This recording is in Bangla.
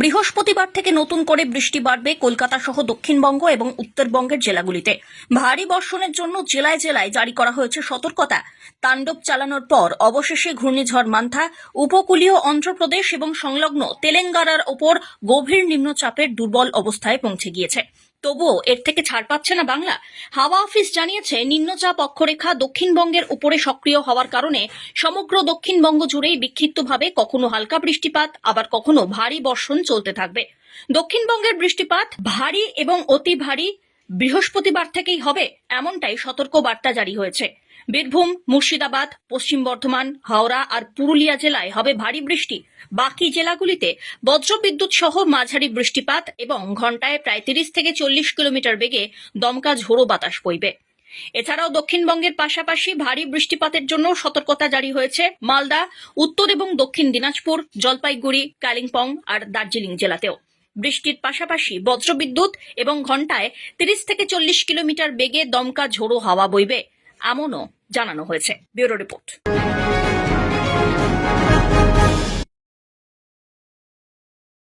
বৃহস্পতিবার থেকে নতুন করে বৃষ্টি বাড়বে কলকাতা সহ দক্ষিণবঙ্গ এবং উত্তরবঙ্গের জেলাগুলিতে। ভারী বর্ষণের জন্য জেলায় জেলায় জারি করা হয়েছে সতর্কতা। তাণ্ডব চালানোর পর অবশেষে ঘূর্ণিঝড় মান্থা, উপকূলীয় অন্ধ্রপ্রদেশ এবং সংলগ্ন তেলেঙ্গানার ওপর গভীর নিম্নচাপের দুর্বল অবস্থায় পৌঁছে গিয়েছে। তবুও এর থেকে ছাড় পাচ্ছে না বাংলা। হাওয়া অফিস জানিয়েছে, নিম্নচাপ অক্ষরেখা দক্ষিণবঙ্গের উপরে সক্রিয় হওয়ার কারণে সমগ্র দক্ষিণবঙ্গ জুড়েই বিক্ষিপ্তভাবে কখনো হালকা বৃষ্টিপাত, আবার কখনো ভারী বর্ষণ চলতে থাকবে। দক্ষিণবঙ্গের বৃষ্টিপাত ভারী এবং অতি ভারী। বৃহস্পতিবার থেকেই হবে এমনটাই সতর্ক বার্তা জারি হয়েছে। বীরভূম, মুর্শিদাবাদ, পশ্চিম বর্ধমান, হাওড়া আর পুরুলিয়া জেলায় হবে ভারী বৃষ্টি। বাকি জেলাগুলিতে বজ্রবিদ্যুৎ সহ মাঝারি বৃষ্টিপাত এবং ঘন্টায় প্রায় তিরিশ থেকে চল্লিশ কিলোমিটার বেগে দমকা ঝোড়ো বাতাস বইবে। এছাড়াও দক্ষিণবঙ্গের পাশাপাশি ভারী বৃষ্টিপাতের জন্য সতর্কতা জারি হয়েছে মালদা, উত্তর এবং দক্ষিণ দিনাজপুর, জলপাইগুড়ি, কালিম্পং আর দার্জিলিং জেলাতেও। বৃষ্টির পাশাপাশি বজ্রবিদ্যুৎ এবং ঘন্টায় তিরিশ থেকে চল্লিশ কিলোমিটার বেগে দমকা ঝোড়ো হাওয়া বইবে। এমনও জানানো হয়েছে। Bureau report.